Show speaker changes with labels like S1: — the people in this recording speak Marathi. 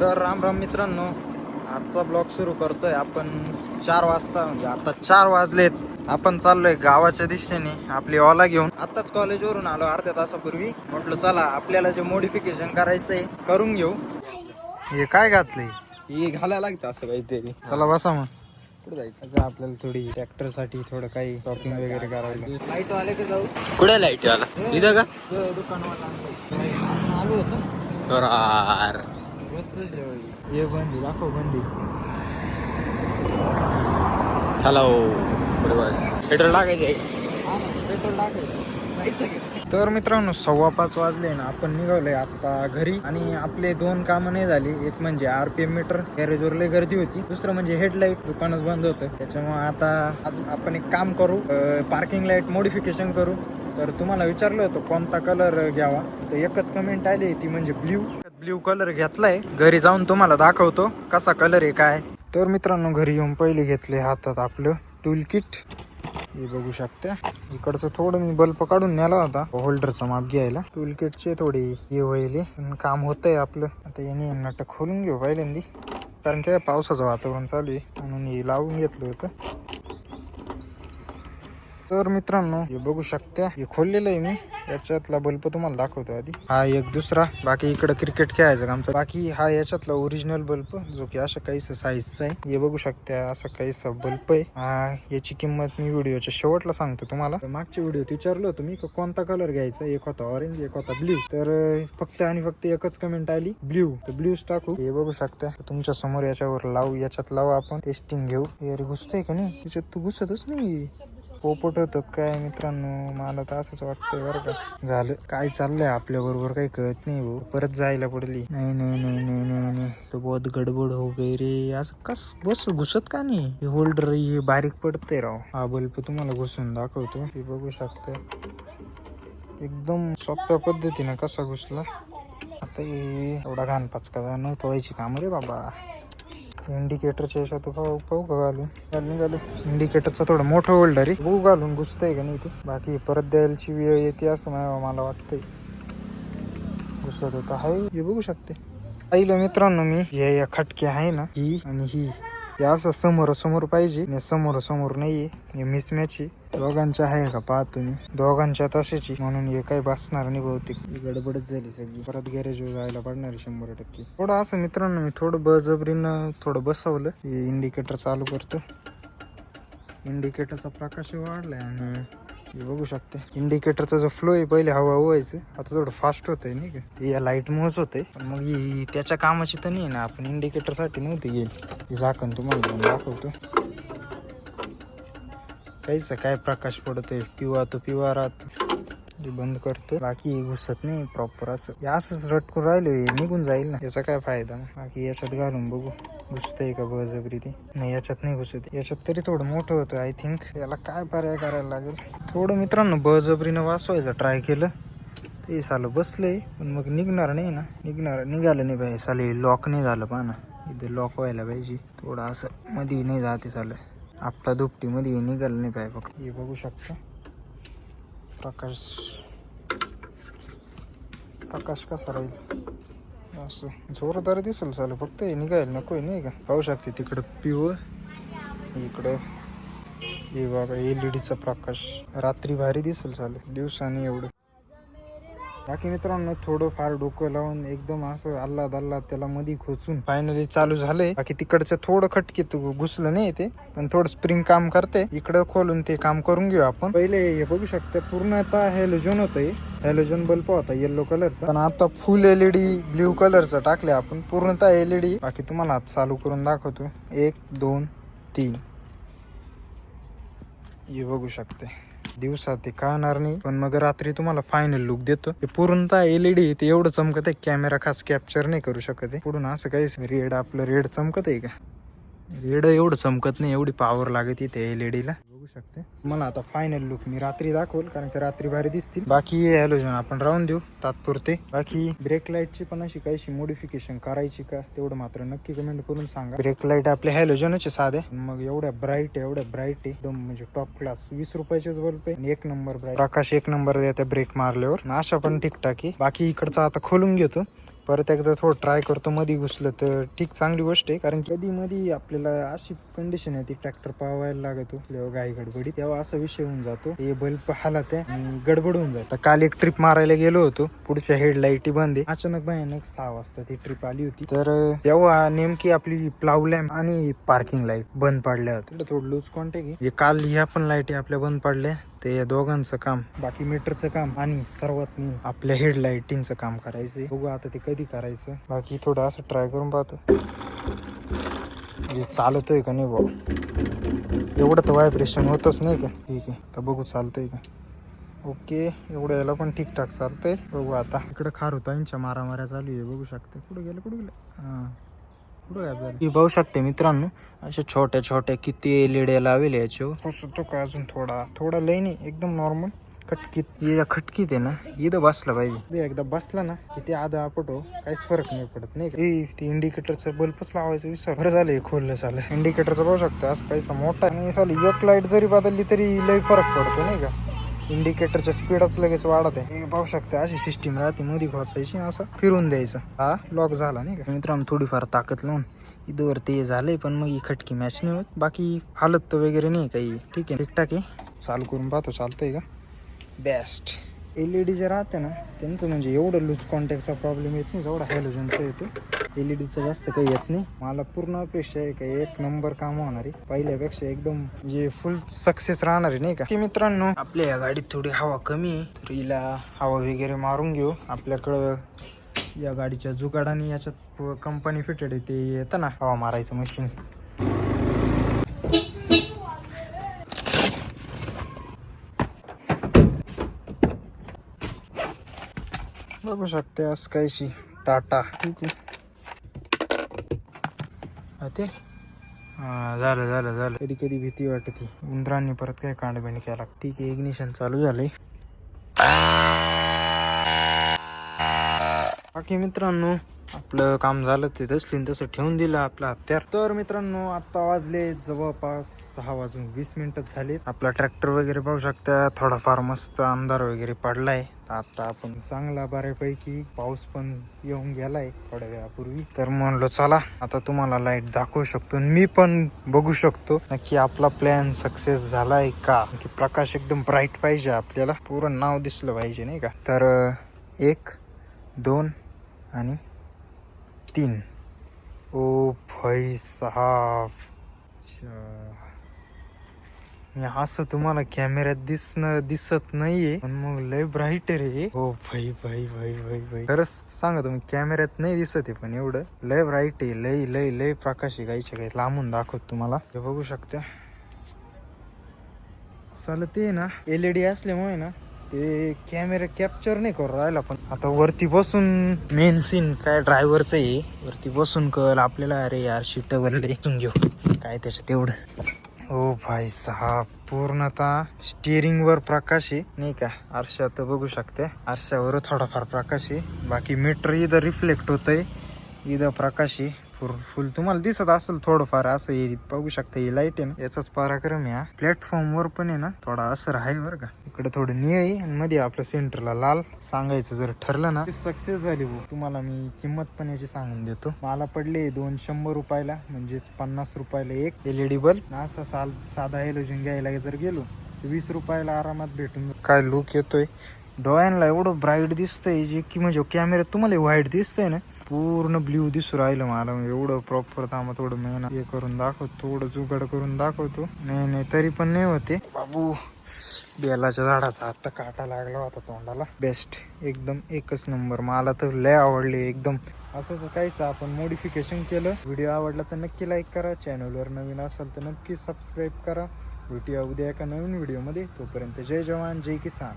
S1: तर राम राम मित्रांनो आजचा ब्लॉग सुरू करतोय आपण चार वाजता म्हणजे आता चार वाजलेत. आपण चाललोय गावाच्या दिशेने आपली ओला घेऊन. आताच कॉलेजवरून आलो अर्ध्या तासापूर्वी. म्हटलं चला आपल्याला जे मॉडिफिकेशन करायचंय करून घेऊ. हे काय घातलंय?
S2: हे घालायला लागतं असं काहीतरी.
S1: चला बसा मग.
S2: कुठं जायचं?
S1: आपल्याला थोडी ट्रॅक्टरसाठी थोडं काही शॉपिंग वगैरे करायला. लाइट आले का जाऊ.
S2: कुठे लाइट आला इथं का?
S1: दुकानवाला आलो होतो. ये बंदी दाखव बंदी.
S2: चला हो पुढे बस. पेट्रोल टाकायचे.
S1: पेट्रोल तर मित्रांनो सव्वा पाच वाजले ना आपण निघालोय आता घरी. आणि आपले दोन कामं नाही झाली. एक म्हणजे आर पी एम मीटर गॅरेजवर लय गर्दी होती. दुसरं म्हणजे हेडलाईट दुकानच बंद होतं. त्याच्यामुळे आता आपण एक काम करू. पार्किंग लाइट मॉडिफिकेशन करू. तर तुम्हाला विचारलं होतं कोणता कलर घ्यावा? तर एकच कमेंट आली ती म्हणजे ब्ल्यू ब्ल्यू कलर घेतलाय. घरी जाऊन तुम्हाला दाखवतो कसा कलर आहे काय. तर मित्रांनो घरी येऊन पहिले घेतले हातात आपलं टूल किट. हे बघू शकता. इकडचं थोडं मी बल्ब काढून नेला होता. होल्डरचा माप घ्यायला. टूल किटचे थोडे हे होईल काम होतंय आपलं. आता याने नट खोलून घेऊ पहिल्यांदी. कारण काय पावसाचं वातावरण चालू आहे. म्हणून हे लावून घेतलं होतं. तर मित्रांनो हे बघू शकता. हे खोललेलं आहे मी. याच्यातला बल्ब तुम्हाला दाखवतो आधी. हा एक दुसरा. बाकी इकडं क्रिकेट खेळायचं आमचं? बाकी हा याच्यातला ओरिजिनल बल्ब जो की अशा काहीसा साईजचा आहे. हे बघू शकता असं काहीसा बल्ब आहे. हा याची किंमत मी व्हिडिओच्या शेवटला सांगतो तुम्हाला. मागच्या व्हिडिओत विचारलं होतं मी का कोणता कलर घ्यायचा? एक होता ऑरेंज एक होता ब्ल्यू तर फक्त आणि फक्त एकच कमेंट आली ब्ल्यू तर ब्ल्यूच टाकू. हे बघू शकता. तुमच्यासमोर याच्यावर लावू याच्यात लावू आपण. टेस्टिंग घेऊ. हे घुसतंय का नाही? त्याच्यात तू घुसतच नाही पोपट होतं काय मित्रांनो? मला तर असंच वाटतंय बरं का. झालं. काय चाललंय आपल्या बरोबर काही कळत नाही भाऊ. परत जायला पडली. नाही नाही नाही नाही नाही नाही. तो बहुत गडबड हो गई रे. असं कस बस घुसत का नाही? हे होल्डर हे बारीक पडते राव. हा बल्ब तुम्हाला घुसून दाखवतो. हे बघू शकता एकदम सोप्या पद्धतीने कसा घुसला. आता हे एवढा घाण पाचका नव्हतं व्हायची काम रे बाबा. इंडिकेटरच्या याच्यात पाहू पाहू का घालून निघालो. इंडिकेटरचा थोडं मोठं होल्डर आहे. बघू घालून घुसतंय का नाही ते. बाकी परत द्यायची वेळ येते असं मला वाटतंय. घुसत होता. हाय हे बघू शकते. पाहिलं मित्रांनो मी हे या खटके आहे ना ही आणि ही. हे असं समोर समोर पाहिजे समोर समोर नाहीये. हे मिसमॅच आहे. दोघांच्या आहे का? पाहा तुम्ही. दोघांच्या तशाची म्हणून हे काही बसणार नाही बहुतेक. गडबडच झाली सगळी. परत गॅरेजवर जायला पडणार आहे शंभर टक्के. थोडं असं मित्रांनो मी थोडं बजबरीनं थोडं बसवलं. हे इंडिकेटर चालू करतो. इंडिकेटरचा प्रकाश वाढलाय आणि हे बघू शकते. इंडिकेटरचा जो फ्लो आहे पहिले हवा व्हायचं आता थोडं फास्ट होतंय नाही का? या लाइट मुळेच होतंय. पण मग ही त्याच्या कामाची तर नाही ना. आपण इंडिकेटरसाठी नव्हती गेली. हे झाकण तुम्हाला दाखवतो. काहीच काय प्रकाश पडतोय पिवा तो पिवा राहतो. हे बंद करतो. बाकी घुसत नाही प्रॉपर असं. असंच रटकून राहिलो हे निघून जाईल ना. याचा काय फायदा बाकी याच्यात घालून बघू. घुसतंय का बळजबरी ते? नाही याच्यात नाही घुसत याच्यात तरी थोडं मोठं होतं आय थिंक याला काय पर्याय करायला लागेल? थोडं मित्रांनो बळजबरीनं वाचवायचं ट्राय केलं. ते सालं बसलंय पण मग निघणार नाही ना. निघणार निघालं नाही पाहिजे साले लॉक नाही झालं पहा ना. इथं लॉक व्हायला पाहिजे. थोडं असं मध्ये नाही जाते चालं आपला दुपटीमध्ये निघालं नाही पाहिजे फक्त हे बघू शकता. प्रकाश. प्रकाश कसा राहील? असं. जोरदार दिसेल चालू फक्त हे निघायला नको नाही का? पाहू शकते तिकडं पिव इकडं. हे बघा एल ई डीचा प्रकाश. रात्री भारी दिसेल चालू दिवसाने एवढं. बाकी मित्रांनो थोडंफार डोकं लावून एकदम असं अल्लाद अल्लाद त्याला मध्ये खोचून फायनली चालू झालंय. बाकी तिकडचं थोडं खटके घुसलं नाही ते पण थोडं स्प्रिंग काम करते. इकडं खोलून ते काम करून घेऊ आपण. पहिले हे बघू शकता पूर्णतः हॅलोजन होतं हॅलोजन बल्ब होता येल्लो कलरचा पण आता फुल एलईडी ब्ल्यू कलरचं टाकले आपण. पूर्णतः एलईडी बाकी तुम्हाला हात चालू करून दाखवतो. एक दोन तीन. हे बघू शकते. दिवसात ते कळणार नाही. पण मग रात्री तुम्हाला फायनल लुक देतो. ते पूर्णतः एलईडी ते एवढं चमकत आहे कॅमेरा खास कॅप्चर नाही करू शकत आहे. पुढून असं काही रेड आपलं रेड चमकत आहे का? रेड एवढं चमकत नाही एवढी पॉवर लागत त्या एल ला. बघू शकते. मला आता फायनल लुक मी रात्री दाखवल कारण की रात्री भारी दिसतील. बाकी हॅलोजन आपण राहून देऊ तात्पुरते. बाकी ब्रेक लाईटची पण अशी काहीशी मॉडिफिकेशन करायची का तेवढं मात्र नक्की कमेंट करून सांगा. ब्रेक लाइट आपले हॅलोजनचे साधे. मग एवढ्या ब्राईट आहे एवढ्या ब्राईट आहे. एकदम म्हणजे टॉप क्लास वीस रुपयाचेच बल्ब आहे एक नंबर ब्राईट प्रकाश एक नंबर देते ब्रेक मारल्यावर. अशा पण ठीकठाक आहे. बाकी इकडचा आता खोलून घेतो. परत एकदा थोडं ट्राय करतो. मध्ये घुसलं तर ठीक चांगली गोष्ट आहे. कारण कधी मध्ये आपल्याला अशी कंडिशन आहे ती ट्रॅक्टर पावायला लागतो. जेव्हा गाई गडबडी तेव्हा असा विषय होऊन जातो. हे बल्ब हालत आहे आणि गडबड होऊन जात. काल एक ट्रिप मारायला गेलो होतो. पुढच्या हेडलाईटी बंद आहे. अचानक भयानक सहा वाजता ती ट्रिप आली होती. तर तेव्हा नेमकी आपली प्लाव लॅम्प आणि पार्किंग लाइट बंद पडल्या होत्या. थोडं लूज कॉन्टॅक्ट काल ह्या पण लाईटी आपल्या बंद पडल्या. ते या दोघांचं काम बाकी मीटरचं काम आणि सर्वात मेन आपल्या हेडलाईटिंगचं काम करायचं बघू आता ते कधी करायचं. बाकी थोडं असं ट्राय करून पाहतो. म्हणजे चालतोय का नाही भाऊ? एवढं तर व्हायब्रेशन होतच नाही का? ठीक आहे तर बघू चालतंय का? ओके एवढं याला पण ठीकठाक चालतंय. बघू आता. इकडं खारुताईंच्या मारामाऱ्या चालू आहे बघू शकते. कुठं गेलं कुठं गेलं? हां. ही बघू शकते मित्रांनो. अशा छोट्या छोट्या किती एल लावेल याच्यावर तो का अजून थोडा? थोडा लई नाही एकदम नॉर्मल खटकीत. या खटकीत आहे ना इथं बसला पाहिजे. एकदा बसला ना की ते आधा आपटो काहीच फरक नाही पडत नाही ते इंडिकेटरचं बल्बच लावायचं विसर. बरं झालं खोललं झालं इंडिकेटरचं बघू शकतो असं पैसा मोठा. आणि चालेल एक लाइट जरी बदलली तरी लई फरक पडतो नाही का? इंडिकेटरच्या स्पीडच लगेच वाढत. आहे हे पाहू शकते अशी सिस्टीम राहते मध्ये खोचायची असं फिरून द्यायचं. हा लॉक झाला नाही का? मित्रांनो थोडीफार ताकद लावून. इथवर ते झालंय पण मग ही खटकी मॅच नाही होत. बाकी हालत तर वगैरे नाही काही. ठीक आहे ठीकठाक आहे. चालू करून पाहतो चालतंय का? Best L E D J राहते ना त्यांचं म्हणजे एवढं लूज कॉन्टॅक्टचा प्रॉब्लेम येत नाही जेवढा हॅलोजनचा येतो. एल ई डीचं जास्त काही येत नाही. मला पूर्ण अपेक्षा आहे का एक नंबर काम होणार. आहे पहिल्यापेक्षा एकदम म्हणजे फुल सक्सेस राहणार आहे नाही का? की मित्रांनो आपल्या या गाडीत थोडी हवा कमी आहे तर हिला हवा वगैरे मारून घेऊ. आपल्याकडं या गाडीच्या जुगाडाने याच्यात कंपनी फिटेड आहे ते येतं ना हवा मारायचं मशीन बघू शकते आज कायशी टाटा. ठीक आहे. ते झालं झालं झालं. कधी कधी भीती वाटते. उंदरांनी परत काय कांडबिणी केला. ठीक आहे इग्निशन चालू झालंय. बाकी मित्रांनो आपलं काम झालं ते तसली तसं ठेवून दिलं आपलं हत्यार. तर मित्रांनो आता वाजले जवळपास सहा वाजून वीस मिनिटं झालेत आपला ट्रॅक्टर वगैरे पाहू शकता थोडाफार मस्त अंधार वगैरे पडलाय. आता आपण चांगला बऱ्यापैकी पाऊस पण येऊन गेलाय थोड्या वेळापूर्वी. तर म्हणलो चला आता तुम्हाला लाइट दाखवू शकतो आणि मी पण बघू शकतो. नक्की आपला प्लॅन सक्सेस झालाय का? की प्रकाश एकदम ब्राईट पाहिजे आपल्याला. पूर्ण नाव दिसलं पाहिजे नाही का? तर एक दोन आणि तीन. ओ भाई साहब. मी असं तुम्हाला कॅमेऱ्यात दिसणं दिसत नाहीये पण मग लय ब्राईट आहे रे हो भाई भाई भाई भाई भाई. खरंच सांगा तुम्ही कॅमेऱ्यात नाही दिसत आहे पण एवढं. लय ब्राईट आहे लय लय लय प्रकाश आहे गायच्या काही लांबून दाखवत तुम्हाला. हे बघू शकता. चालत ते ना. एल ई डी असल्यामुळे ना ते कॅमेरा कॅप्चर नाही करू राहिला पण. आता वरती बसून मेन सीन काय ड्रायव्हरचं आहे वरती बसून कळ आपल्याला अरे यार शिट वरले घेऊ. काय त्याच्यात तेवढं. ओ भाई साहेब पूर्णतः स्टिअरिंग वर प्रकाश आहे. नाही का? आरशात बघू शकते. आरशावर थोडाफार प्रकाश आहे. बाकी मीटर इथं रिफ्लेक्ट होतंय. इथं प्रकाश आहे. फुल फुल तुम्हाला दिसत असेल थोडंफार असं हे बघू शकता ही लाइट आहे ना. याचाच पराक्रम आहे हा. प्लॅटफॉर्म वर पण आहे ना थोडा असर आहे बरं का. इकडे थोडं निळ आहे आणि मध्ये आपलं सेंटरला लाल सांगायचं जर ठरलं ना सक्सेस झाली भाऊ. तुम्हाला मी किंमत पण याची सांगून देतो. मला पडले दोन शंभर रुपयाला म्हणजेच पन्नास रुपयाला एक एलईडी बल्ब असं साल साधा हेलोजन घ्यायला जर गेलो तर वीस रुपयाला आरामात भेटून काय लुक येतोय? डोळ्यांना एवढं ब्राईट दिसतंय जे की म्हणजे कॅमेरा तुम्हाला व्हाईट दिसतंय ना. पूर्ण ब्ल्यू दिसू राहिलं मला. एवढं प्रॉपर थांबा थोडं मेहनत हे करून दाखवतो थोडं जुगाड करून दाखवतो. नाही नाही तरी पण नाही होते. बाबू बेलाच्या झाडाचा आता काटा लागला होता तोंडाला. बेस्ट एकदम एकच नंबर मला तर लय आवडले एकदम. असंच काहीच आपण मॉडिफिकेशन केलं. व्हिडिओ आवडला तर नक्की लाईक करा. चॅनलवर नवीन असाल तर नक्की सबस्क्राईब करा. भेटूया उद्या एका नवीन व्हिडिओमध्ये तोपर्यंत जय जवान जय किसान.